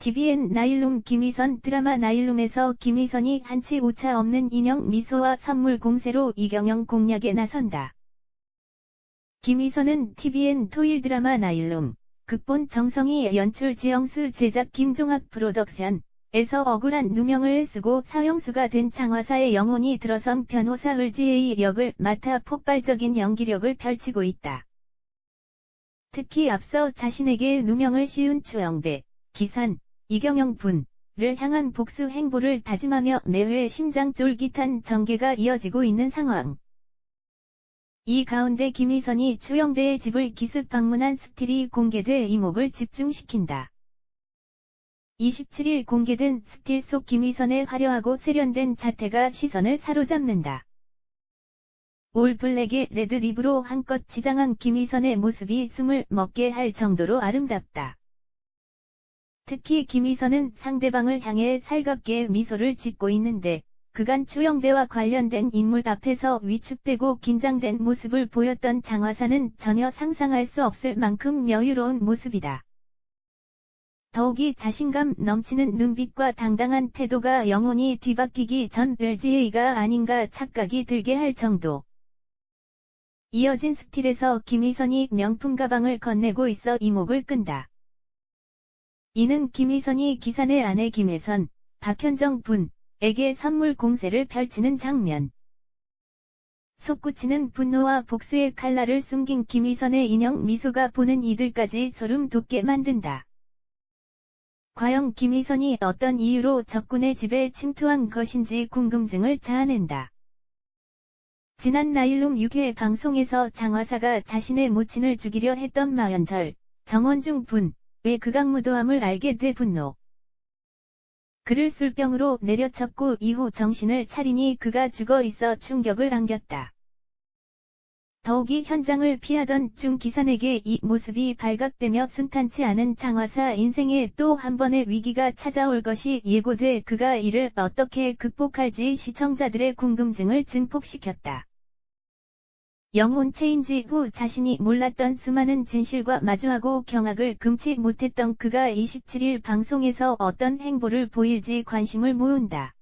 TVN 나일룸 김희선 드라마 나일룸에서 김희선이 한치 오차 없는 인형 미소와 선물 공세로 이경영 공략에 나선다. 김희선은 TVN 토일 드라마 나일룸, 극본 정성희 연출 지영수 제작 김종학 프로덕션, 에서 억울한 누명을 쓰고 사형수가 된 장화사의 영혼이 들어선 변호사 을지의 역을 맡아 폭발적인 연기력을 펼치고 있다. 특히 앞서 자신에게 누명을 씌운 추영배, 기산, 이경영 분을 향한 복수 행보를 다짐하며 매회 심장 쫄깃한 전개가 이어지고 있는 상황. 이 가운데 김희선이 추영배의 집을 기습 방문한 스틸이 공개돼 이목을 집중시킨다. 27일 공개된 스틸 속 김희선의 화려하고 세련된 자태가 시선을 사로잡는다. 올 블랙의 레드립으로 한껏 지장한 김희선의 모습이 숨을 먹게 할 정도로 아름답다. 특히 김희선은 상대방을 향해 살갑게 미소를 짓고 있는데 그간 추영배와 관련된 인물 앞에서 위축되고 긴장된 모습을 보였던 장화사는 전혀 상상할 수 없을 만큼 여유로운 모습이다. 더욱이 자신감 넘치는 눈빛과 당당한 태도가 영혼이 뒤바뀌기 전 LGA가 아닌가 착각이 들게 할 정도. 이어진 스틸에서 김희선이 명품 가방을 건네고 있어 이목을 끈다. 이는 김희선이 기산의 아내 김혜선, 박현정 분에게 선물 공세를 펼치는 장면. 솟구치는 분노와 복수의 칼날을 숨긴 김희선의 인형 미소가 보는 이들까지 소름 돋게 만든다. 과연 김희선이 어떤 이유로 적군의 집에 침투한 것인지 궁금증을 자아낸다. 지난 나일룸 6회 방송에서 장화사가 자신의 모친을 죽이려 했던 마연절, 정원중 분, 왜 극악무도함을 알게 돼 분노. 그를 술병으로 내려쳤고 이후 정신을 차리니 그가 죽어 있어 충격을 안겼다. 더욱이 현장을 피하던 중 기산에게 이 모습이 발각되며 순탄치 않은 장화사 인생에 또 한 번의 위기가 찾아올 것이 예고돼 그가 이를 어떻게 극복할지 시청자들의 궁금증을 증폭시켰다. 영혼 체인지 후 자신이 몰랐던 수많은 진실과 마주하고 경악을 금치 못했던 그가 27일 방송에서 어떤 행보를 보일지 관심을 모은다.